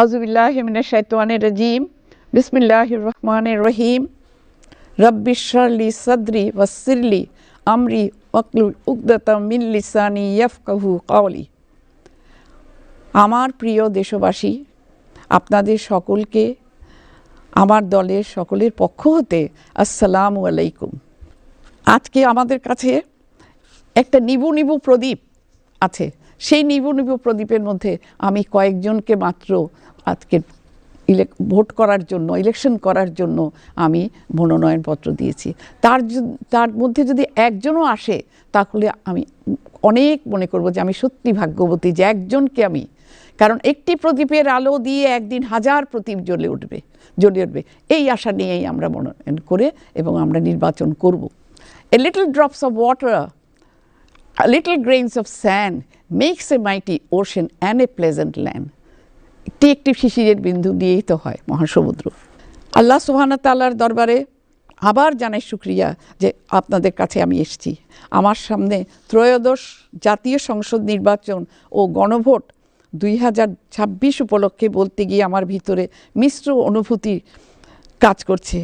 আউজুবিল্লাহমিন শৈতানের রাজিম। বিসমিল্লাহ রহমান রহিম। রব্বিশালি সদরি ওয়াসিরলি আমরি উকদত মিন লিসানি ইয়াফকাহু কাওলি। আমার প্রিয় দেশবাসী, আপনাদের সকলকে, আমার দলের সকলের পক্ষ হতে আসসালামু আলাইকুম। আজকে আমাদের কাছে একটা নিবু নিবু প্রদীপ। আছে। সেই নিব নিব প্রদীপের মধ্যে আমি কয়েকজনকে মাত্র আজকে ইলেক ভোট করার জন্য ইলেকশন করার জন্য আমি মনোনয়নপত্র দিয়েছি। তার তার মধ্যে যদি একজনও আসে, তাহলে আমি অনেক মনে করব যে আমি সত্যি ভাগ্যবতী যে একজনকে আমি। কারণ একটি প্রদীপের আলো দিয়ে একদিন হাজার প্রদীপ জ্বলে উঠবে জ্বলে উঠবে। এই আশা নিয়েই আমরা মনোনয়ন করে এবং আমরা নির্বাচন করব। A little drops of water little grains of sand makes a mighty ocean and a pleasant land. একটি একটি শিশিরের বিন্দু দিয়েই তো হয় মহাসমুদ্র। আল্লাহ সুবহানাহু তাআলার দরবারে আবার জানাই শুক্রিয়া যে আপনাদের কাছে আমি এসেছি। আমার সামনে ত্রয়োদশ জাতীয় সংসদ নির্বাচন ও গণভোট দুই হাজার ছাব্বিশ উপলক্ষে বলতে গিয়ে আমার ভিতরে মিশ্র অনুভূতি কাজ করছে।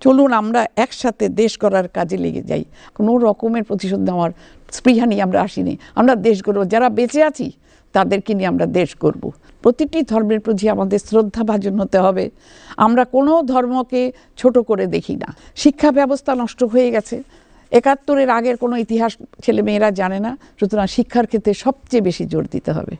চলুন আমরা একসাথে দেশ গড়ার কাজে লেগে যাই। কোনো রকমের প্রতিশোধ নেওয়ার স্পৃহা নিয়ে আমরা আসিনি। আমরা দেশ গড়ব। যারা বেঁচে আছি, তাদেরকে নিয়ে আমরা দেশ গড়ব। প্রতিটি ধর্মের প্রতি আমাদের শ্রদ্ধা ভাজন হতে হবে। আমরা কোনো ধর্মকে ছোট করে দেখি না। শিক্ষা ব্যবস্থা নষ্ট হয়ে গেছে। একাত্তরের আগের কোনো ইতিহাস ছেলে মেয়েরা জানে না। সুতরাং শিক্ষার ক্ষেত্রে সবচেয়ে বেশি জোর দিতে হবে।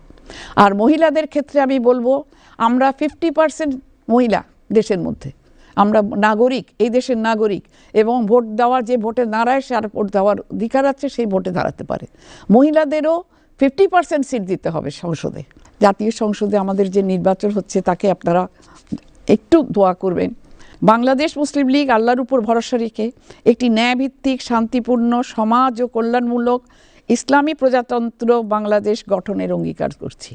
আর মহিলাদের ক্ষেত্রে আমি বলব, আমরা ফিফটি পার্সেন্ট মহিলা দেশের মধ্যে। আমরা নাগরিক, এই দেশের নাগরিক, এবং ভোট দেওয়ার যে ভোটে দাঁড়ায় সে আর ভোট দেওয়ার অধিকার আছে, সেই ভোটে দাঁড়াতে পারে। মহিলাদেরও ফিফটি পার্সেন্ট সিট দিতে হবে সংসদে। জাতীয় সংসদে আমাদের যে নির্বাচন হচ্ছে, তাকে আপনারা একটু দোয়া করবেন। বাংলাদেশ মুসলিম লীগ আল্লাহর উপর ভরসা রেখে একটি ন্যায়ভিত্তিক, শান্তিপূর্ণ, সমাজ ও কল্যাণমূলক ইসলামী প্রজাতন্ত্র বাংলাদেশ গঠনের অঙ্গীকার করছি।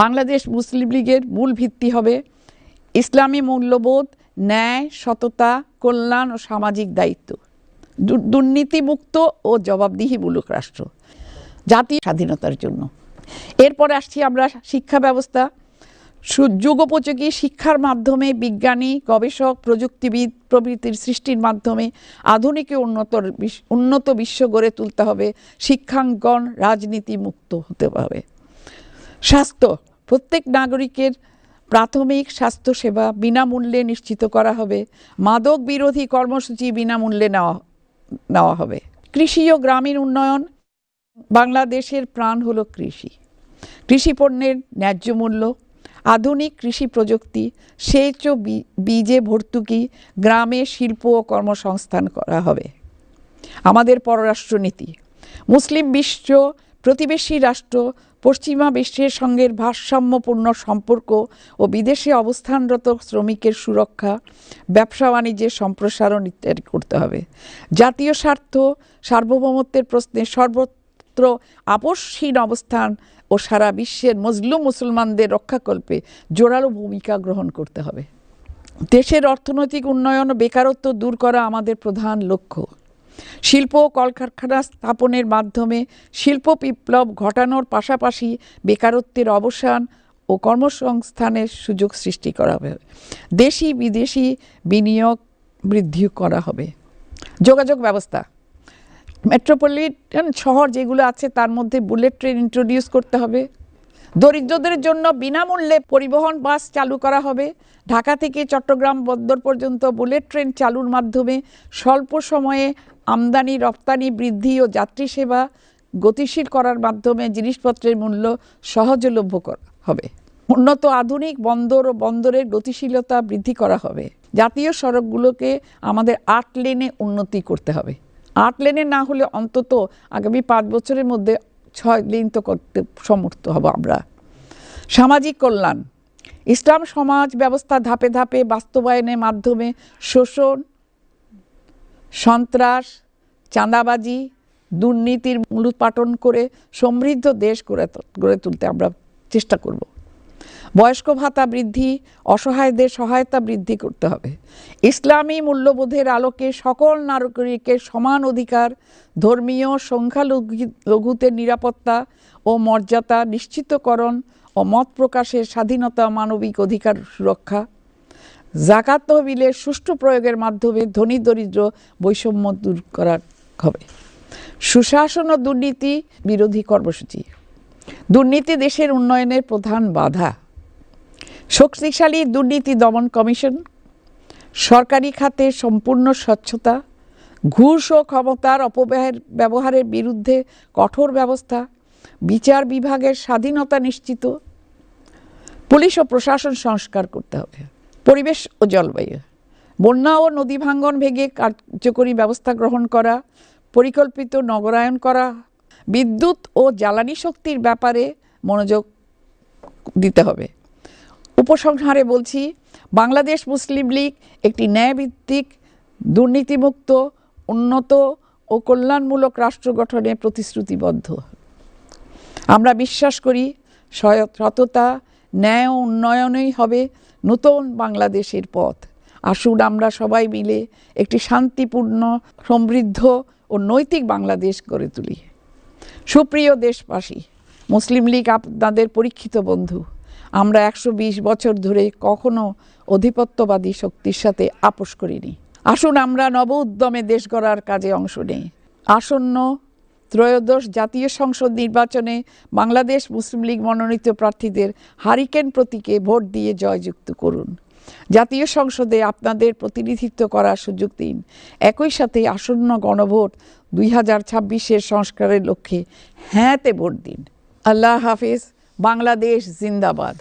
বাংলাদেশ মুসলিম লীগের মূল ভিত্তি হবে ইসলামী মূল্যবোধ ন্যায়, সততা, কল্যাণ ও সামাজিক দায়িত্ব। দুর্নীতিমুক্ত ও জবাবদিহিমূলক রাষ্ট্র। জাতীয় স্বাধীনতার জন্য। এরপরে আসছি আমরা শিক্ষা ব্যবস্থা। যুগোপযোগী শিক্ষার মাধ্যমে বিজ্ঞানী, গবেষক, প্রযুক্তিবিদ প্রভৃতির সৃষ্টির মাধ্যমে আধুনিক উন্নত উন্নত বিশ্ব গড়ে তুলতে হবে। শিক্ষাঙ্গন রাজনীতি মুক্ত হতে হবে। স্বাস্থ্য। প্রত্যেক নাগরিকের প্রাথমিক স্বাস্থ্যসেবা বিনামূল্যে নিশ্চিত করা হবে। মাদক বিরোধী কর্মসূচি বিনামূল্যে নেওয়া নেওয়া হবে। কৃষি ও গ্রামীণ উন্নয়ন, বাংলাদেশের প্রাণ হলো কৃষি। কৃষি পণ্যের ন্যায্য মূল্য, আধুনিক কৃষি প্রযুক্তি, সেচ ও বীজে ভর্তুকি, গ্রামে শিল্প ও কর্মসংস্থান করা হবে। আমাদের পররাষ্ট্রনীতি, মুসলিম বিশ্ব, প্রতিবেশী রাষ্ট্র পশ্চিমা বিশ্বের সঙ্গে ভারসাম্যপূর্ণ সম্পর্ক ও বিদেশে অবস্থানরত শ্রমিকের সুরক্ষা, ব্যবসা বাণিজ্যের সম্প্রসারণ ইত্যাদি করতে হবে। জাতীয় স্বার্থ, সার্বভৌমত্বের প্রশ্নে সর্বত্র আপসহীন অবস্থান ও সারা বিশ্বের মজলুম মুসলমানদের রক্ষাকল্পে জোরালো ভূমিকা গ্রহণ করতে হবে। দেশের অর্থনৈতিক উন্নয়ন ও বেকারত্ব দূর করা আমাদের প্রধান লক্ষ্য। শিল্প কলকারখানা স্থাপনের মাধ্যমে শিল্প বিপ্লব ঘটানোর পাশাপাশি বেকারত্বের অবসান ও কর্মসংস্থানের সুযোগ সৃষ্টি করা হবে। দেশি বিদেশি বিনিয়োগ বৃদ্ধি করা হবে। যোগাযোগ ব্যবস্থা। মেট্রোপলিটন শহর যেগুলো আছে তার মধ্যে বুলেট ট্রেন ইন্ট্রোডিউস করতে হবে। দরিদ্রদের জন্য বিনামূল্যে পরিবহন বাস চালু করা হবে। ঢাকা থেকে চট্টগ্রাম বন্দর পর্যন্ত বুলেট ট্রেন চালুর মাধ্যমে স্বল্প সময়ে আমদানি, রপ্তানি, বৃদ্ধি ও যাত্রী সেবা গতিশীল করার মাধ্যমে জিনিসপত্রের মূল্য সহজলভ্য করা হবে। উন্নত আধুনিক বন্দর ও বন্দরের গতিশীলতা বৃদ্ধি করা হবে। জাতীয় সড়কগুলোকে আমাদের আট লেনে উন্নতি করতে হবে। আট লেনে না হলে অন্তত আগামী পাঁচ বছরের মধ্যে ছয় দিন তো করতে সমর্থ হব আমরা। সামাজিক কল্যাণ। ইসলাম সমাজ ব্যবস্থা ধাপে ধাপে বাস্তবায়নের মাধ্যমে শোষণ, সন্ত্রাস, চাঁদাবাজি, দুর্নীতির মূলোৎপাটন করে সমৃদ্ধ দেশ গড়ে গড়ে তুলতে আমরা চেষ্টা করব। বয়স্ক ভাতা বৃদ্ধি, অসহায়দের সহায়তা বৃদ্ধি করতে হবে। ইসলামী মূল্যবোধের আলোকে সকল নাগরিকের সমান অধিকার, ধর্মীয় সংখ্যালঘু লঘুদের নিরাপত্তা ও মর্যাদা নিশ্চিতকরণ ও মত প্রকাশের স্বাধীনতা মানবিক অধিকার সুরক্ষা। জাকাত তহবিলের সুষ্ঠু প্রয়োগের মাধ্যমে ধনী দরিদ্র বৈষম্য দূর করা হবে। সুশাসন ও দুর্নীতি বিরোধী কর্মসূচি। দুর্নীতি দেশের উন্নয়নের প্রধান বাধা। শক্তিশালী দুর্নীতি দমন কমিশন, সরকারি খাতে সম্পূর্ণ স্বচ্ছতা, ঘুষ ও ক্ষমতার অপব্যয়ের ব্যবহারের বিরুদ্ধে কঠোর ব্যবস্থা, বিচার বিভাগের স্বাধীনতা নিশ্চিত, পুলিশ ও প্রশাসন সংস্কার করতে হবে। পরিবেশ ও জলবায়ু, বন্যা ও নদী ভাঙ্গন ভেঙে কার্যকরী ব্যবস্থা গ্রহণ করা, পরিকল্পিত নগরায়ন করা বিদ্যুৎ ও জ্বালানি শক্তির ব্যাপারে মনোযোগ দিতে হবে। উপসংহারে বলছি, বাংলাদেশ মুসলিম লীগ একটি ন্যায়ভিত্তিক, দুর্নীতিমুক্ত, উন্নত ও কল্যাণমূলক রাষ্ট্র গঠনে প্রতিশ্রুতিবদ্ধ। আমরা বিশ্বাস করি সততা ন্যায় উন্নয়নই হবে নতুন বাংলাদেশের পথ। আসুন আমরা সবাই মিলে একটি শান্তিপূর্ণ, সমৃদ্ধ ও নৈতিক বাংলাদেশ গড়ে তুলি। সুপ্রিয় দেশবাসী, মুসলিম লীগ আপনাদের পরীক্ষিত বন্ধু। আমরা একশো বিশ বছর ধরে কখনো অধিপত্যবাদী শক্তির সাথে আপোষ করিনি। আসুন আমরা নব উদ্যমে দেশ গড়ার কাজে অংশ নেই। আসন্ন ত্রয়োদশ জাতীয় সংসদ নির্বাচনে বাংলাদেশ মুসলিম লীগ মনোনীত প্রার্থীদের হারিকেন প্রতীকে ভোট দিয়ে জয়যুক্ত করুন। জাতীয় সংসদে আপনাদের প্রতিনিধিত্ব করার সুযোগ দিন। একই সাথে আসন্ন গণভোট দুই হাজার ছাব্বিশের সংস্কারের লক্ষ্যে হ্যাঁতে ভোট দিন। আল্লাহ হাফিজ, বাংলাদেশ জিন্দাবাদ।